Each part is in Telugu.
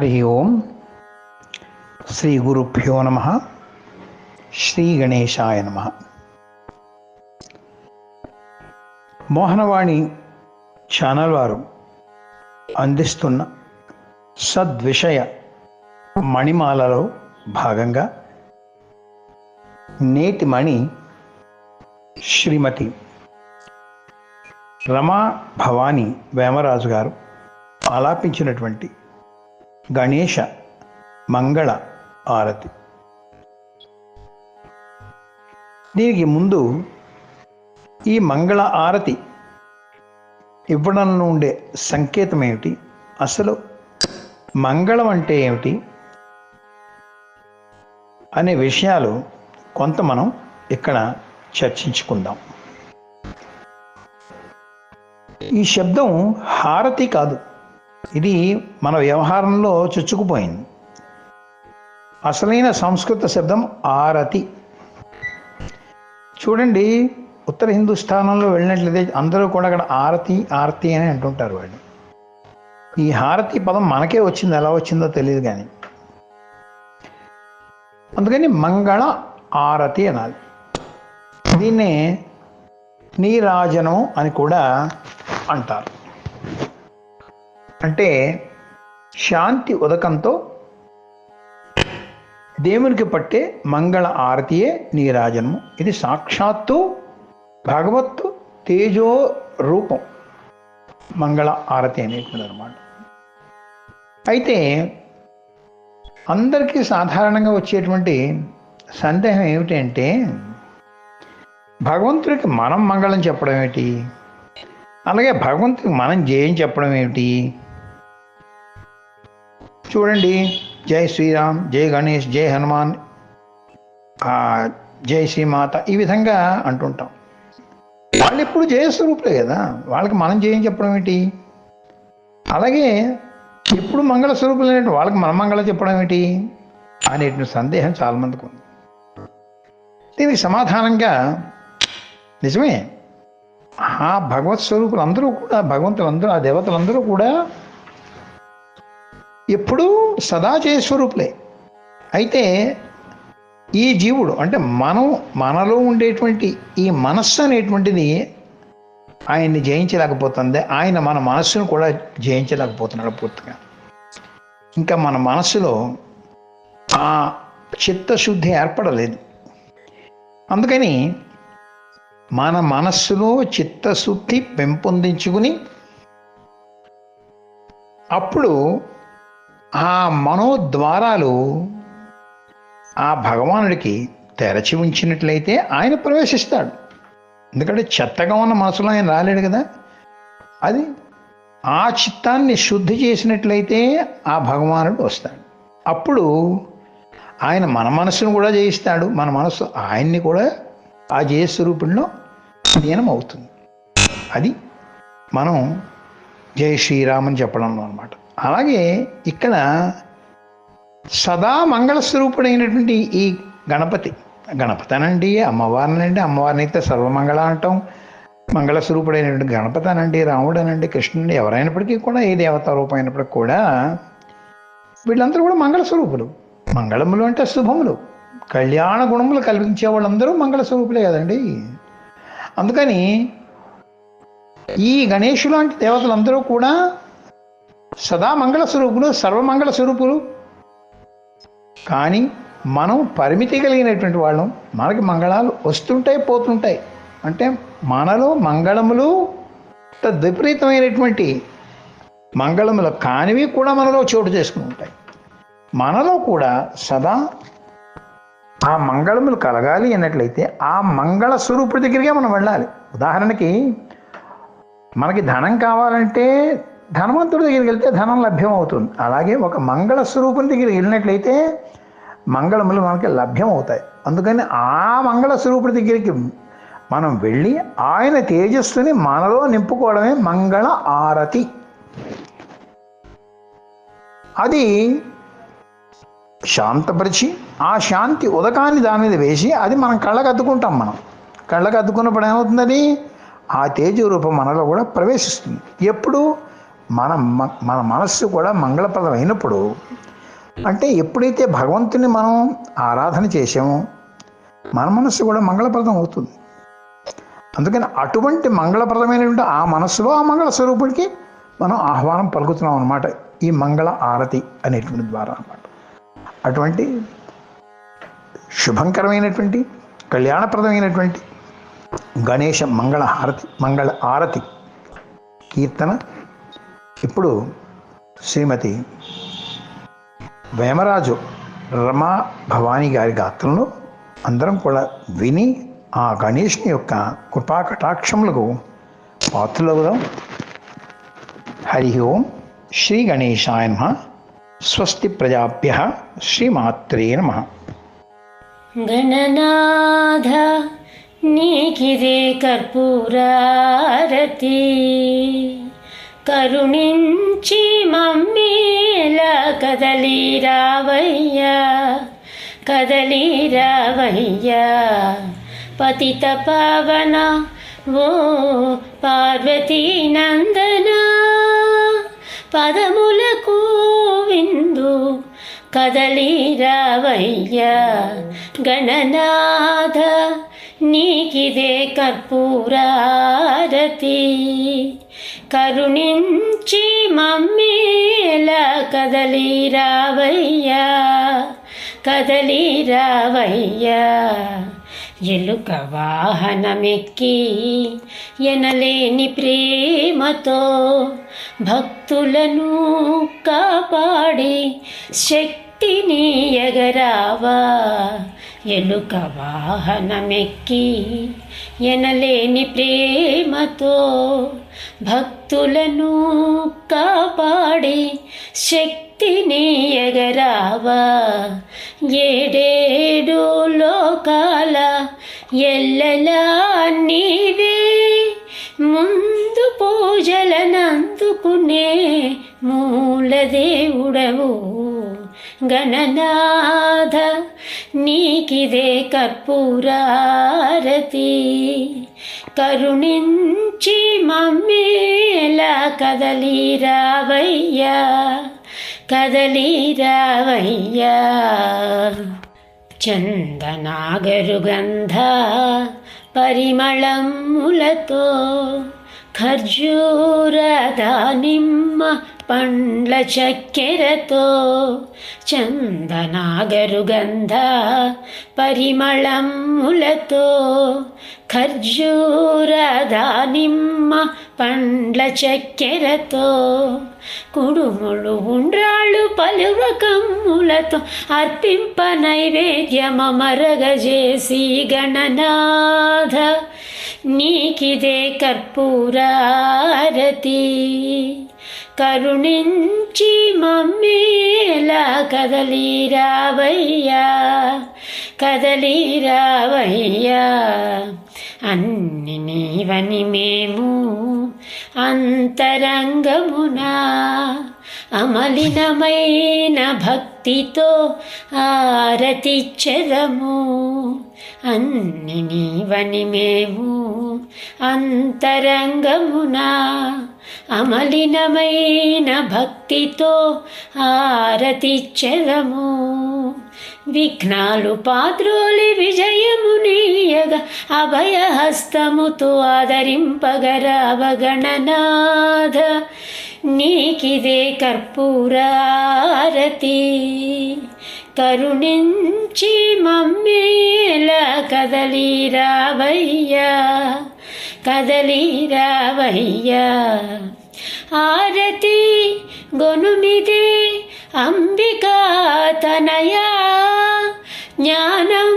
హరి ఓం శ్రీ గురుభ్యో నమ శ్రీ గణేశాయ నమ మోహనవాణి ఛానల్ వారు అందిస్తున్న సద్విషయ మణిమాలలో భాగంగా నేటి మణి శ్రీమతి రమా భవానీ వేమరాజు గారు ఆలాపించినటువంటి గణేష మంగళ ఆరతి. దీనికి ముందు ఈ మంగళ ఆరతి ఇవ్వడంలో ఉండే సంకేతం ఏమిటి? అసలు మంగళం అంటే ఏమిటి? అనే విషయాలు కొంత మనం ఇక్కడ చర్చించుకుందాం. ఈ శబ్దం హారతి కాదు. ఇది మన వ్యవహారంలో చొచ్చుకుపోయింది. అసలైన సంస్కృత శబ్దం ఆరతి. చూడండి ఉత్తర హిందుస్థానంలో వెళ్ళినట్లయితే అందరూ కూడా అక్కడ ఆరతి ఆరతి అని అంటుంటారు వాళ్ళు. ఈ హారతి పదం మనకే వచ్చింది ఎలా వచ్చిందో తెలియదు కానీ. అందుకని మంగళ ఆరతి అనాలి. దీన్నే నీరాజనం అని కూడా అంటారు. అంటే శాంతి ఉదకంతో దేవునికి పట్టే మంగళ ఆరతియే నీరాజనము ఇది సాక్షాత్తు భగవత్తు తేజో రూపం. మంగళ ఆరతి అనేటువంటి అనమాట అయితే అందరికీ సాధారణంగా వచ్చేటువంటి సందేహం ఏమిటంటే భగవంతుడికి మనం మంగళం చెప్పడం ఏమిటి? అలాగే భగవంతుడికి మనం జయం చెప్పడం ఏమిటి? చూడండి. జై శ్రీరామ్ జై గణేష్ జై హనుమాన్ జై శ్రీమాత ఈ విధంగా అంటుంటాం. వాళ్ళు ఎప్పుడు జయస్వరూపులే కదా. వాళ్ళకి మనం జయం చెప్పడం ఏంటి? అలాగే ఎప్పుడు మంగళ స్వరూపులు అనేటి వాళ్ళకి మన మంగళం చెప్పడం ఏంటి? అనేటువంటి సందేహం చాలామందికి ఉంది. దీనికి సమాధానంగా నిజమే. ఆ భగవత్ స్వరూపులు అందరూ కూడా భగవంతులందరూ ఆ దేవతలందరూ కూడా ఎప్పుడూ సదాచయ స్వరూపులే అయితే ఈ జీవుడు అంటే మనం మనలో ఉండేటువంటి ఈ మనస్సు అనేటువంటిది ఆయన్ని జయించలేకపోతుంది. ఆయన మన మనస్సును కూడా జయించలేకపోతున్నాడు పూర్తిగా. ఇంకా మన మనస్సులో ఆ చిత్తశుద్ధి ఏర్పడలేదు. అందుకని మన మనస్సులో చిత్తశుద్ధి పెంపొందించుకుని అప్పుడు ఆ మనోద్వారాలు ఆ భగవానుడికి తెరచి ఉంచినట్లయితే ఆయన ప్రవేశిస్తాడు. ఎందుకంటే చెత్తగా ఉన్న మనసులో ఆయన రాలేడు కదా. అది ఆ చిత్తాన్ని శుద్ధి చేసినట్లయితే ఆ భగవానుడు వస్తాడు. అప్పుడు ఆయన మన మనసును కూడా జయిస్తాడు. మన మనసు ఆయన్ని కూడా ఆ జయస్వరూపుల్లో లీనం అవుతుంది అది మనం జయ శ్రీరామని చెప్పడంలో అనమాట అలాగే ఇక్కడ సదా మంగళస్వరూపుడైనటువంటి ఈ గణపతి గణపతి అనండి అంటే అమ్మవారిని అయితే సర్వమంగళ అంటాం. మంగళస్వరూపుడైనటువంటి గణపతి అనండి రాముడు అనండి కృష్ణుడు ఎవరైనప్పటికీ కూడా ఏ దేవతా రూపం అయినప్పటికీ కూడా వీళ్ళందరూ కూడా మంగళస్వరూపులు. మంగళములు అంటే శుభములు. కళ్యాణ గుణములు కల్పించే వాళ్ళందరూ మంగళ స్వరూపులే కదండి. అందుకని ఈ గణేషు లాంటి దేవతలందరూ కూడా సదా మంగళ స్వరూపులు సర్వమంగళ స్వరూపులు. కానీ మనం పరిమితి కలిగినటువంటి వాళ్ళం. మనకి మంగళాలు వస్తుంటాయి పోతుంటాయి. అంటే మనలో మంగళములు విపరీతమైనటువంటి మంగళములు కానివి కూడా మనలో చోటు చేసుకుని ఉంటాయి. మనలో కూడా సదా ఆ మంగళములు కలగాలి అన్నట్లయితే ఆ మంగళ స్వరూపుడి దగ్గరికే మనం వెళ్ళాలి. ఉదాహరణకి మనకి ధనం కావాలంటే ధనవంతుడి దగ్గరికి వెళ్తే ధనం లభ్యం అవుతుంది అలాగే ఒక మంగళ స్వరూపుని దగ్గరికి వెళ్ళినట్లయితే మంగళములు మనకి లభ్యం అవుతాయి అందుకని ఆ మంగళ స్వరూపుడి దగ్గరికి మనం వెళ్ళి ఆయన తేజస్సుని మనలో నింపుకోవడమే మంగళ ఆరతి. అది శాంతపరిచి ఆ శాంతి ఉదకాన్ని దాని మీద వేసి అది మనం కళ్ళకు అద్దుకుంటాం మనం. కళ్ళకు అద్దుకున్నప్పుడు ఏమవుతుంది అది ఆ తేజ రూపం మనలో కూడా ప్రవేశిస్తుంది. ఎప్పుడు? మన మన మనస్సు కూడా మంగళప్రదం అయినప్పుడు అంటే ఎప్పుడైతే భగవంతుని మనం ఆరాధన చేసామో మన మనస్సు కూడా మంగళప్రదం అవుతుంది. అందుకని అటువంటి మంగళప్రదమైనటువంటి ఆ మనస్సులో ఆ మంగళ స్వరూపుడికి మనం ఆహ్వానం పలుకుతున్నాం అనమాట ఈ మంగళ ఆరతి అనేటువంటి ద్వారా అనమాట అటువంటి శుభంకరమైనటువంటి కళ్యాణప్రదమైనటువంటి గణేష మంగళ హారతి మంగళ ఆరతి కీర్తన ఇప్పుడు శ్రీమతి వేమరాజు రమా భవానీ గారి గాత్రంలో అందరం కూడా విని ఆ గణేష్ని యొక్క కృపా కటాక్షములకు పాత్రలవుదాం హరి ఓం శ్రీ గణేశాయ నమ. స్వస్తి ప్రజాభ్య శ్రీమాత్రే నమ. గణనాథ నీకిదే కర్పూరారతి. కరుణించి మమ్మీల కదలి రావయ్యా కదలి రావయ్యా పతిత పవన ఓ పార్వతీ నందన పదములకు విందు కదలి రావయ్యా గణనాథ నీకిదే కర్పూరారతి. కరుణించి మమ్మీల కదలి రావయ్యా కదలి రావయ్యా ఎలుక వాహనమెక్కి ఎనలేని ప్రేమతో భక్తులను కాపాడి శక్తిని ఎగరావా? ఎలుక వాహనమెక్కి ఎనలేని ప్రేమతో భక్తులను కాపాడి శక్తిని ఎగరావా? ఏడేడు లోకాల ఎల్లలా నీవే? ముందు పూజలనందుకునే మూలదేవుడవు. గణనాథ నీకిదే కర్పూరారతి. కరుణించి మమ్మేల కదలి రావయ్యా కదలి రావయ్యా చందనాగరుగంధ పరిమళములతో ఖర్జూర దానిమ్మ పండ్ల చక్కెరతో చందనాగరుగంధ పరిమళములతో ఖర్జూర దానిమ్మ పండ్ల చక్కెరతో కుడుముడు ఉండ్రాళ్ళు పలు రకములతో అర్పింప నైవేద్యమరగజేసి గణనాథ నీకిదే కర్పూరారతి. కరుణించి మమ్మేల కదలి రావయ్యా కదలి రావయ్యా అన్ని నీవని మేము అంతరంగమునా అమలినమైన భక్తితో ఆరతిచ్చదము. అన్ని నీవని మేము అంతరంగమునా అమలినమైన భక్తితో ఆరతిచ్చదము విఘ్నాలు పాత్రోలి విజయము నీయగ అభయహస్తముతో ఆదరింపగర అవగణనాథ. నీకిదే కర్పూరారతి కరుణించి మమ్మేల కదలి రావయ్యా కదలి రావయ్యా. ఆరతి గొనుమిదే అంబికా తనయా. జ్ఞానం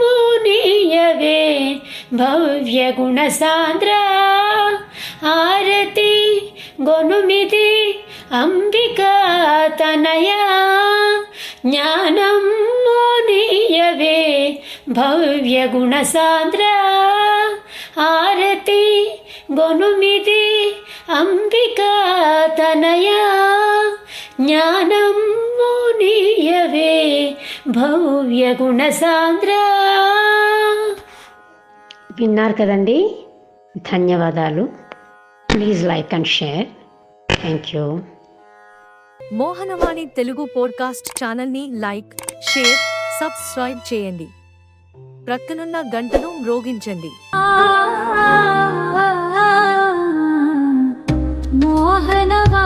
మునియవే భవ్య గుణసాంద్ర. ఆరతి గొనుమిది అంబికా తనయా. జ్ఞానం మునియవే భవ్య గుణసాంద్ర. ఆరతి గొనుమిది అంబికా తనయా జ్ఞానం మునియవే భవ్య గుణసాంద్ర. విన్నారు కదండి? ధన్యవాదాలు. Please like and share. Thank you. Mohanavani Telugu podcast ఛానల్ని లైక్ షేర్ సబ్స్క్రైబ్ చేయండి. ప్రక్కనున్న గంటను మ్రోగించండి. ఆ वाहनवा